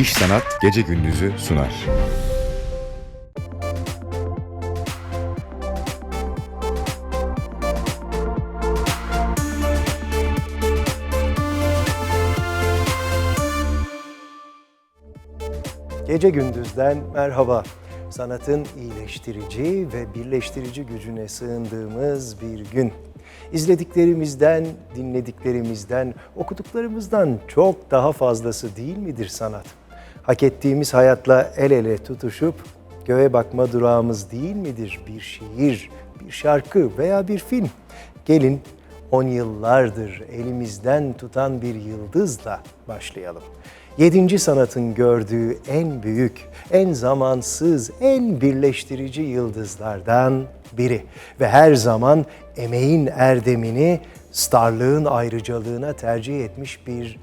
İş Sanat Gece Gündüz'ü sunar. Gece gündüzden merhaba. Sanatın iyileştirici ve birleştirici gücüne sığındığımız bir gün. İzlediklerimizden, dinlediklerimizden, okuduklarımızdan çok daha fazlası değil midir sanat? Hak ettiğimiz hayatla el ele tutuşup göğe bakma durağımız değil midir bir şiir, bir şarkı veya bir film? Gelin on yıllardır elimizden tutan bir yıldızla başlayalım. Yedinci sanatın gördüğü en büyük, en zamansız, en birleştirici yıldızlardan biri. Ve her zaman emeğin erdemini starlığın ayrıcalığına tercih etmiş bir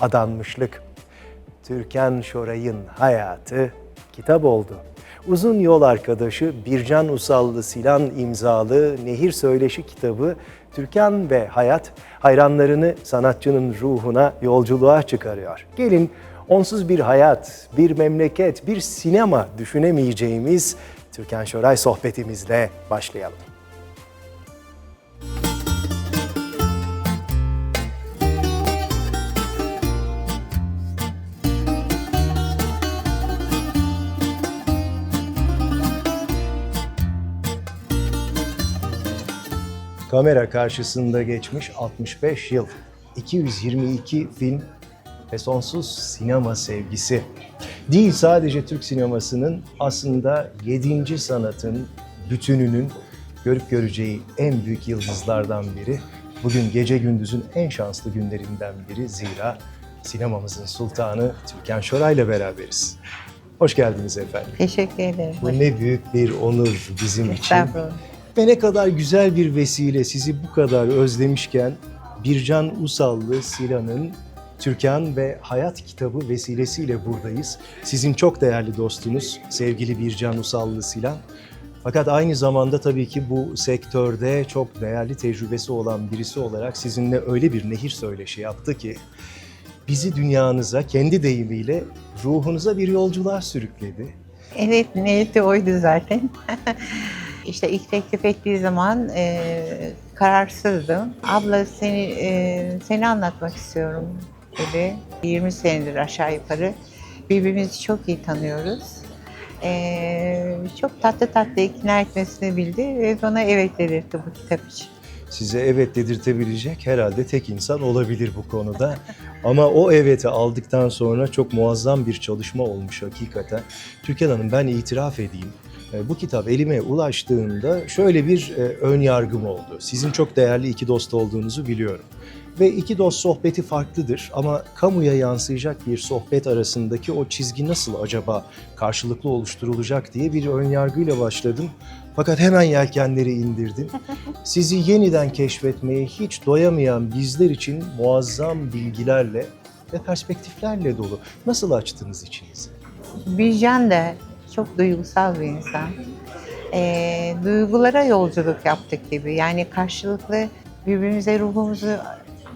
adanmışlık. Türkan Şoray'ın hayatı kitap oldu. Uzun yol arkadaşı Bircan Usallı Silan imzalı Nehir Söyleşi kitabı Türkan ve Hayat hayranlarını sanatçının ruhuna yolculuğa çıkarıyor. Gelin onsuz bir hayat, bir memleket, bir sinema düşünemeyeceğimiz Türkan Şoray sohbetimizle başlayalım. Kamera karşısında geçmiş 65 yıl, 222 film ve sonsuz sinema sevgisi. Değil sadece Türk sinemasının aslında 7. sanatın bütününün görüp göreceği en büyük yıldızlardan biri. Bugün gece gündüzün en şanslı günlerinden biri zira sinemamızın sultanı Türkan Şoray ile beraberiz. Hoş geldiniz efendim. Teşekkür ederim. Bu ne büyük bir onur bizim için. Estağfurullah. Ve ne kadar güzel bir vesile sizi bu kadar özlemişken Bircan Usallı Sila'nın Türkan ve Hayat kitabı vesilesiyle buradayız. Sizin çok değerli dostunuz sevgili Bircan Usallı Silan. Fakat aynı zamanda tabii ki bu sektörde çok değerli tecrübesi olan birisi olarak sizinle öyle bir nehir söyleşi yaptı ki bizi dünyanıza kendi deyimiyle ruhunuza bir yolculuğa sürükledi. Evet niyeti oydu zaten. işte ilk teklif ettiği zaman e, kararsızdım. Abla seni e, seni anlatmak istiyorum dedi. 20 senedir aşağı yukarı birbirimizi çok iyi tanıyoruz. E, çok tatlı tatlı ikna etmesini bildi ve bana evet dedirtti bu kitap için. size evet dedirtebilecek herhalde tek insan olabilir bu konuda. Ama o eveti aldıktan sonra çok muazzam bir çalışma olmuş hakikaten. Türkan Hanım ben itiraf edeyim. E, Bu kitap elime ulaştığında şöyle bir e, ön yargım oldu. Sizin çok değerli iki dost olduğunuzu biliyorum. Ve iki dost sohbeti farklıdır ama kamuya yansıyacak bir sohbet arasındaki o çizgi nasıl acaba karşılıklı oluşturulacak diye bir ön yargıyla başladım. Fakat hemen yelkenleri indirdim. Sizi yeniden keşfetmeye hiç doyamayan bizler için muazzam bilgilerle ve perspektiflerle dolu. Nasıl açtınız içinizi? Bircan da çok duygusal bir insan. Ee, duygulara yolculuk yaptık gibi. Yani karşılıklı birbirimize ruhumuzu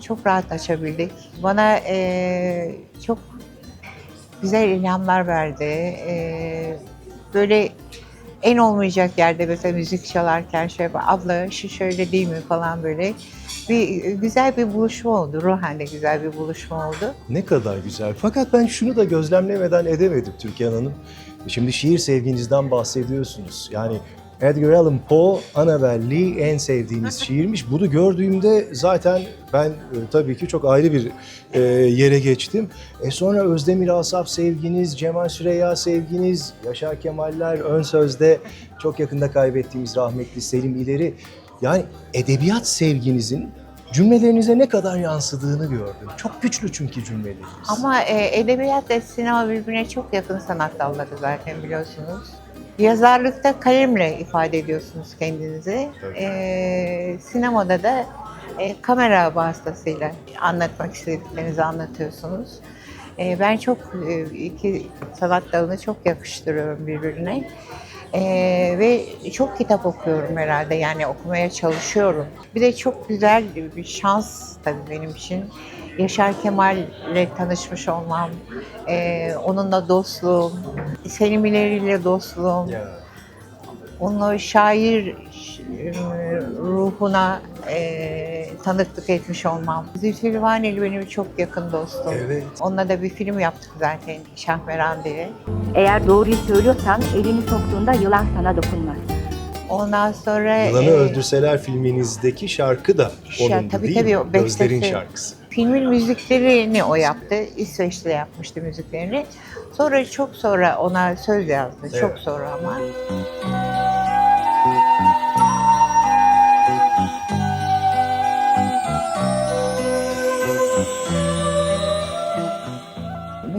çok rahat açabildik. Bana ee, çok güzel ilhamlar verdi. Ee, böyle en olmayacak yerde mesela müzik çalarken şöyle abla şu şöyle değil mi falan böyle bir güzel bir buluşma oldu. Ruhen de güzel bir buluşma oldu. Ne kadar güzel. Fakat ben şunu da gözlemlemeden edemedim Türkan Hanım. Şimdi şiir sevginizden bahsediyorsunuz. Yani Edgar Allan Poe, Annabel Lee en sevdiğiniz şiirmiş. Bunu gördüğümde zaten ben e, tabii ki çok ayrı bir e, yere geçtim. E sonra Özdemir Asaf sevginiz, Cemal Süreyya sevginiz, Yaşar Kemaller ön sözde çok yakında kaybettiğimiz rahmetli Selim İleri. Yani edebiyat sevginizin cümlelerinize ne kadar yansıdığını gördüm. Çok güçlü çünkü cümleleriniz. Ama e, edebiyat ve sinema birbirine çok yakın sanat dalları zaten biliyorsunuz. Yazarlıkta kalemle ifade ediyorsunuz kendinizi. E, sinemada da e, kamera vasıtasıyla anlatmak istediklerinizi anlatıyorsunuz. E, ben çok e, iki sanat dalını çok yakıştırıyorum birbirine. E, ve çok kitap okuyorum herhalde yani okumaya çalışıyorum. Bir de çok güzel bir şans tabii benim için. Yaşar Kemal'le tanışmış olmam, e, onunla dostluğum, Selim İleri ile dostluğum, onun o şair ruhuna e, tanıklık etmiş olmam. Zülfü Livaneli benim çok yakın dostum. Evet. Onunla da bir film yaptık zaten Şahmeran diye. Eğer doğruyu söylüyorsan elini soktuğunda yılan sana dokunmaz. Ondan sonra Yılanı e, Öldürseler filminizdeki şarkı da onun tabii, değil tabii, mi? Gözlerin bestesi. şarkısı. filmin müziklerini o yaptı. İsveç'te yapmıştı müziklerini. Sonra çok sonra ona söz yazdı. Çok Evet. sonra ama.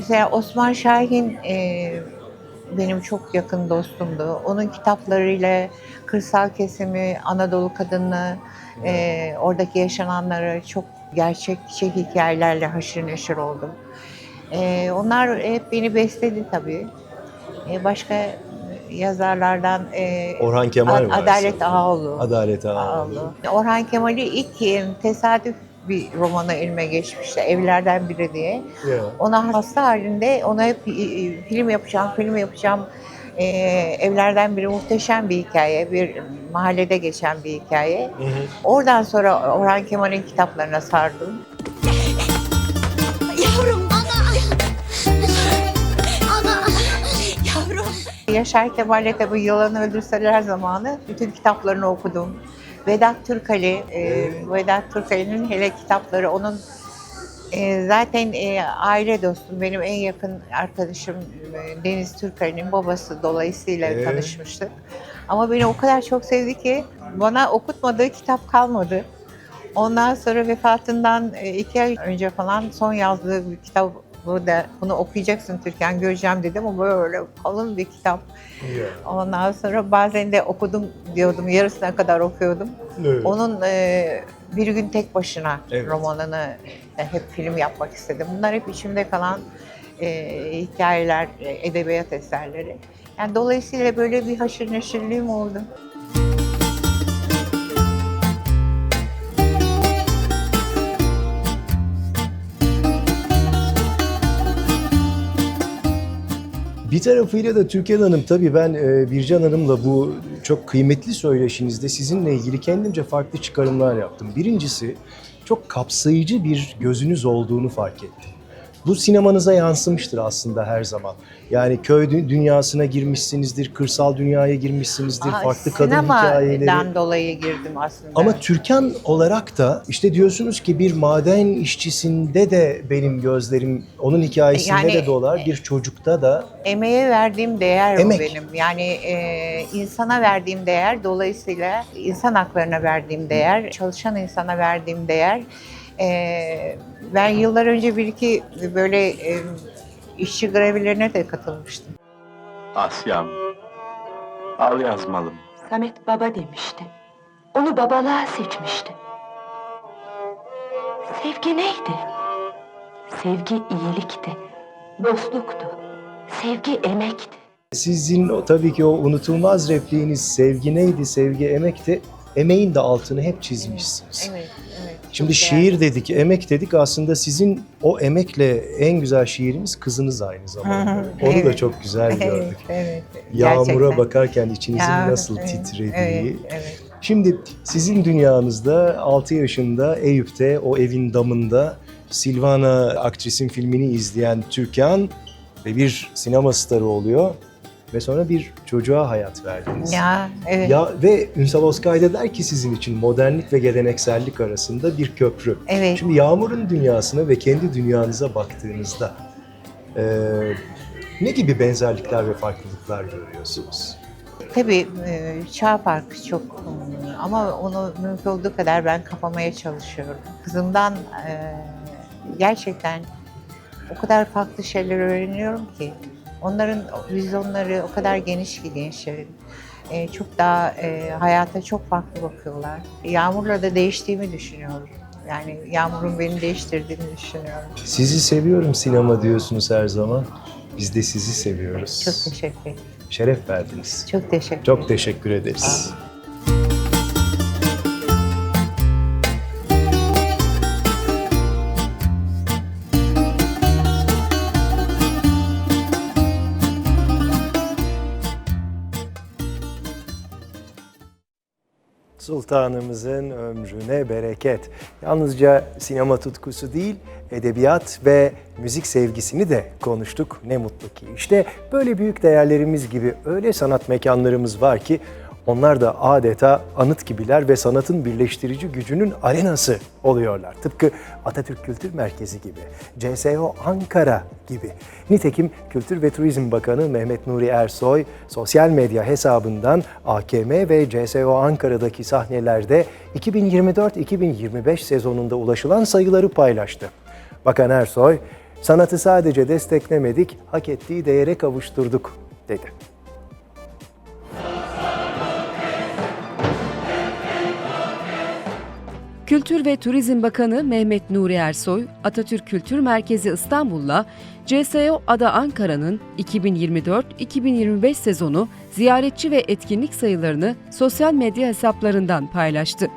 Mesela Osman Şahin e, benim çok yakın dostumdu. Onun kitaplarıyla kırsal kesimi, Anadolu kadını, e, oradaki yaşananları çok gerçekçi hikayelerle haşır neşir oldum. E, onlar hep beni besledi tabii. E, başka yazarlardan e, Orhan Kemal Ad-. Adalet Ağaoğlu. Adalet Ağaoğlu. Ağaoğlu. Orhan Kemal'i ilk tesadüf bir romanı elime geçmişti. Evlerden biri diye. Ya. Ona hasta halinde ona hep film yapacağım, film yapacağım. E, evlerden biri muhteşem bir hikaye, bir mahallede geçen bir hikaye. Hı hı. Oradan sonra Orhan Kemal'in kitaplarına sardım. Yavrum ana. Ana. Yavrum. Yaşar Kemal'le tabii Yılanı Öldürseler zamanı bütün kitaplarını okudum. Vedat Türkali, e, Vedat Türkali'nin hele kitapları onun e, zaten e, aile dostum, benim en yakın arkadaşım e, Deniz Türkali'nin babası dolayısıyla Evet. tanışmıştık. Ama beni o kadar çok sevdi ki bana okutmadığı kitap kalmadı. Ondan sonra vefatından iki ay önce falan son yazdığı bir kitabı da bunu okuyacaksın Türkan göreceğim dedim ama böyle kalın bir kitap. Ya. Ondan sonra bazen de okudum diyordum yarısına kadar okuyordum. Evet. Onun e, bir gün tek başına Evet. romanını hep film yapmak istedim. Bunlar hep içimde kalan e, hikayeler, e, edebiyat eserleri. Yani dolayısıyla böyle bir haşır neşirliğim oldu. Bir tarafıyla da Türkan Hanım tabii ben e, Bircan Hanım'la bu çok kıymetli söyleşinizde sizinle ilgili kendimce farklı çıkarımlar yaptım. Birincisi çok kapsayıcı bir gözünüz olduğunu fark ettim. Bu sinemanıza yansımıştır aslında her zaman. Yani köy dü- dünyasına girmişsinizdir, kırsal dünyaya girmişsinizdir, Aa, farklı kadın hikayeleri. Sinemadan dolayı girdim aslında. Ama Türkan olarak da işte diyorsunuz ki bir maden işçisinde de benim gözlerim onun hikayesinde Yani- de dolar. Bir çocukta da Emeğe verdiğim değer Emek. o benim. Yani e, insana verdiğim değer, dolayısıyla insan haklarına verdiğim değer, çalışan insana verdiğim değer. E, ben yıllar önce bir iki böyle e, işçi grevlerine de katılmıştım. Asya'm, al yazmalım. Samet baba demişti. Onu babalığa seçmişti. Sevgi neydi? Sevgi iyilikti. Dostluktu. Sevgi emekti. Sizin o, tabii ki o unutulmaz repliğiniz sevgi neydi, sevgi emekti. Emeğin de altını hep çizmişsiniz. Evet, evet. Şimdi Çok şiir dedik, emek dedik. Aslında sizin o emekle en güzel şiiriniz kızınız aynı zamanda. Onu da evet. çok güzel değerli. gördük. Evet, evet. Yağmura Gerçekten. bakarken içinizin Ya, nasıl evet, titrediği. Evet, evet. Şimdi sizin dünyanızda 6 yaşında Eyüp'te o evin damında Silvana Aktris'in filmini izleyen Türkan ve bir sinema starı oluyor ve sonra bir çocuğa hayat verdiniz. Ya, evet. Ya ve Ünsal Oskay da der ki sizin için modernlik ve geleneksellik arasında bir köprü. Evet. Şimdi Yağmur'un dünyasına ve kendi dünyanıza baktığınızda eee, ne gibi benzerlikler ve farklılıklar görüyorsunuz? Tabii e, çağ farkı çok e, ama onu mümkün olduğu kadar ben kapamaya çalışıyorum. Kızımdan e, gerçekten o kadar farklı şeyler öğreniyorum ki. Onların vizyonları o kadar geniş ki gençlerin. e, çok daha e, hayata çok farklı bakıyorlar. Yağmur'la da değiştiğimi düşünüyorum. Yani Yağmur'un beni değiştirdiğini düşünüyorum. Sizi seviyorum sinema diyorsunuz her zaman. Biz de sizi seviyoruz. Çok teşekkür ederim. Şeref verdiniz. Çok teşekkür Çok teşekkür ederiz. Sultanımızın ömrüne bereket. Yalnızca sinema tutkusu değil, edebiyat ve müzik sevgisini de konuştuk. Ne mutlu ki. İşte böyle büyük değerlerimiz gibi öyle sanat mekanlarımız var ki onlar da adeta anıt gibiler ve sanatın birleştirici gücünün arenası oluyorlar. Tıpkı Atatürk Kültür Merkezi gibi, CSO Ankara gibi. Nitekim Kültür ve Turizm Bakanı Mehmet Nuri Ersoy sosyal medya hesabından AKM ve CSO Ankara'daki sahnelerde 2024-2025 sezonunda ulaşılan sayıları paylaştı. Bakan Ersoy, sanatı sadece desteklemedik, hak ettiği değere kavuşturduk dedi. Kültür ve Turizm Bakanı Mehmet Nuri Ersoy, Atatürk Kültür Merkezi İstanbul'la CSO Ada Ankara'nın 2024-2025 sezonu ziyaretçi ve etkinlik sayılarını sosyal medya hesaplarından paylaştı.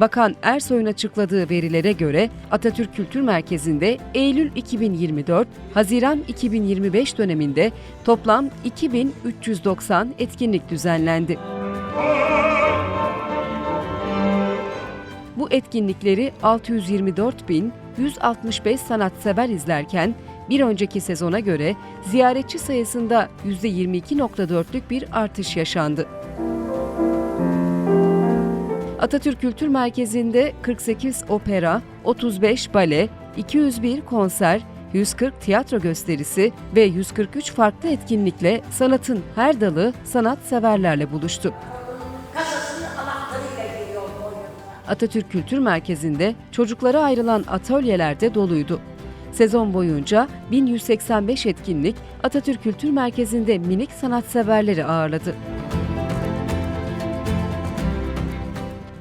Bakan Ersoy'un açıkladığı verilere göre Atatürk Kültür Merkezi'nde Eylül 2024, Haziran 2025 döneminde toplam 2390 etkinlik düzenlendi. Etkinlikleri 624.165 sanatsever izlerken bir önceki sezona göre ziyaretçi sayısında %22.4'lük bir artış yaşandı. Atatürk Kültür Merkezi'nde 48 opera, 35 bale, 201 konser, 140 tiyatro gösterisi ve 143 farklı etkinlikle sanatın her dalı sanatseverlerle buluştu. Atatürk Kültür Merkezi'nde çocuklara ayrılan atölyeler de doluydu. Sezon boyunca 1185 etkinlik Atatürk Kültür Merkezi'nde minik sanatseverleri ağırladı.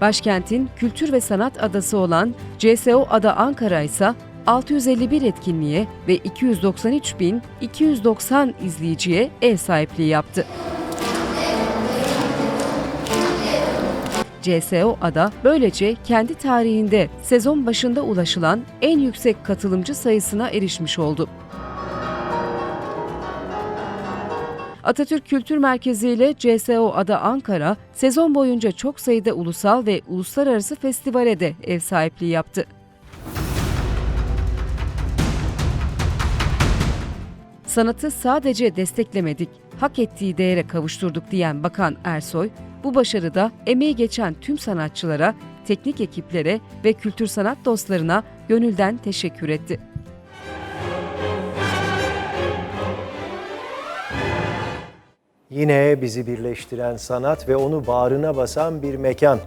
Başkentin kültür ve sanat adası olan CSO Ada Ankara ise 651 etkinliğe ve 293.290 izleyiciye ev sahipliği yaptı. CSO Ada böylece kendi tarihinde sezon başında ulaşılan en yüksek katılımcı sayısına erişmiş oldu. Atatürk Kültür Merkezi ile CSO Ada Ankara sezon boyunca çok sayıda ulusal ve uluslararası festivale de ev sahipliği yaptı. Sanatı sadece desteklemedik, hak ettiği değere kavuşturduk diyen Bakan Ersoy, bu başarıda emeği geçen tüm sanatçılara, teknik ekiplere ve kültür sanat dostlarına gönülden teşekkür etti. Yine bizi birleştiren sanat ve onu bağrına basan bir mekan.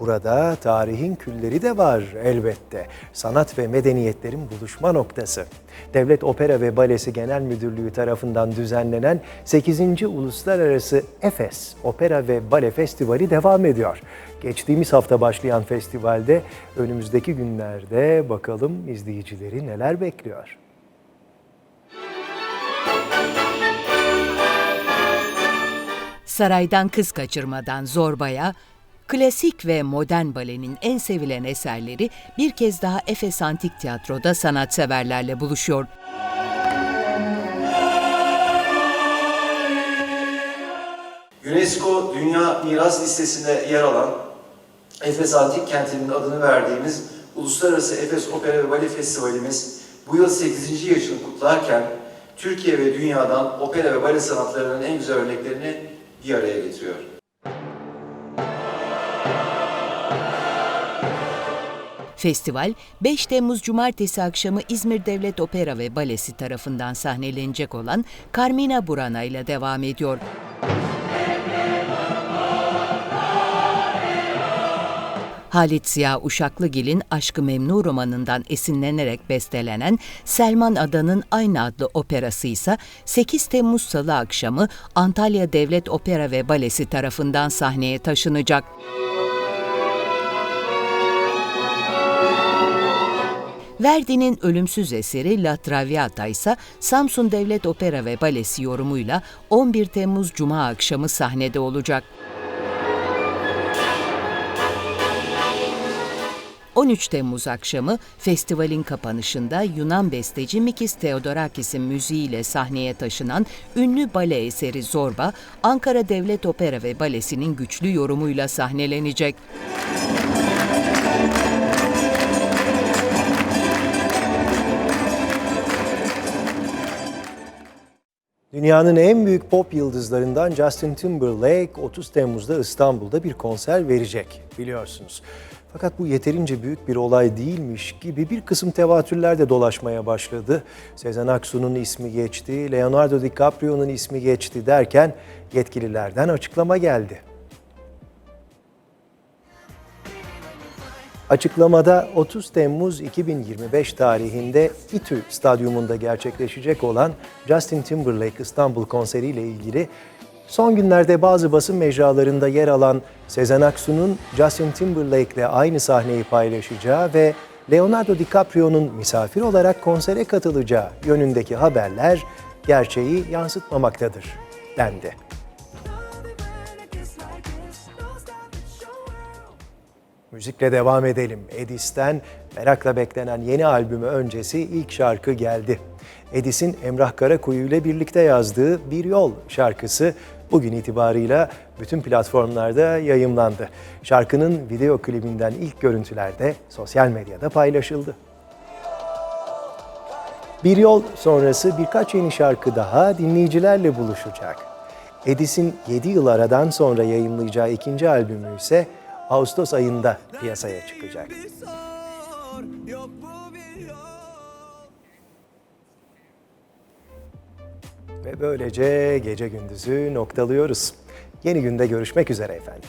Burada tarihin külleri de var elbette. Sanat ve medeniyetlerin buluşma noktası. Devlet Opera ve Balesi Genel Müdürlüğü tarafından düzenlenen 8. Uluslararası Efes Opera ve Bale Festivali devam ediyor. Geçtiğimiz hafta başlayan festivalde önümüzdeki günlerde bakalım izleyicileri neler bekliyor. Saraydan Kız Kaçırmadan Zorba'ya, klasik ve modern balenin en sevilen eserleri bir kez daha Efes Antik Tiyatro'da sanatseverlerle buluşuyor. UNESCO Dünya Miras Listesi'nde yer alan Efes Antik Kenti'nin adını verdiğimiz Uluslararası Efes Opera ve Bale Festivalimiz bu yıl 8. yaşını kutlarken Türkiye ve dünyadan opera ve bale sanatlarının en güzel örneklerini bir araya getiriyor. Festival 5 Temmuz Cumartesi akşamı İzmir Devlet Opera ve Balesi tarafından sahnelenecek olan Carmina Burana ile devam ediyor. Halit Ziya Uşaklıgil'in Aşkı Memnu romanından esinlenerek bestelenen Selman Adan'ın aynı adlı operası ise 8 Temmuz Salı akşamı Antalya Devlet Opera ve Balesi tarafından sahneye taşınacak. Verdi'nin ölümsüz eseri La Traviata ise Samsun Devlet Opera ve Balesi yorumuyla 11 Temmuz Cuma akşamı sahnede olacak. 13 Temmuz akşamı festivalin kapanışında Yunan besteci Mikis Theodorakis'in müziğiyle sahneye taşınan ünlü bale eseri Zorba, Ankara Devlet Opera ve Balesi'nin güçlü yorumuyla sahnelenecek. Dünyanın en büyük pop yıldızlarından Justin Timberlake 30 Temmuz'da İstanbul'da bir konser verecek biliyorsunuz. Fakat bu yeterince büyük bir olay değilmiş gibi bir kısım tevatürler de dolaşmaya başladı. Sezen Aksu'nun ismi geçti, Leonardo DiCaprio'nun ismi geçti derken yetkililerden açıklama geldi. Açıklamada 30 Temmuz 2025 tarihinde İTÜ Stadyumunda gerçekleşecek olan Justin Timberlake İstanbul konseriyle ilgili son günlerde bazı basın mecralarında yer alan Sezen Aksu'nun Justin Timberlake ile aynı sahneyi paylaşacağı ve Leonardo DiCaprio'nun misafir olarak konsere katılacağı yönündeki haberler gerçeği yansıtmamaktadır dendi. Müzikle devam edelim. Edis'ten merakla beklenen yeni albümü öncesi ilk şarkı geldi. Edis'in Emrah Karakuyu ile birlikte yazdığı Bir Yol şarkısı bugün itibarıyla bütün platformlarda yayımlandı. Şarkının video klibinden ilk görüntüler de sosyal medyada paylaşıldı. Bir Yol sonrası birkaç yeni şarkı daha dinleyicilerle buluşacak. Edis'in 7 yıl aradan sonra yayımlayacağı ikinci albümü ise Ağustos ayında piyasaya çıkacak. Ve böylece gece gündüzü noktalıyoruz. Yeni günde görüşmek üzere efendim.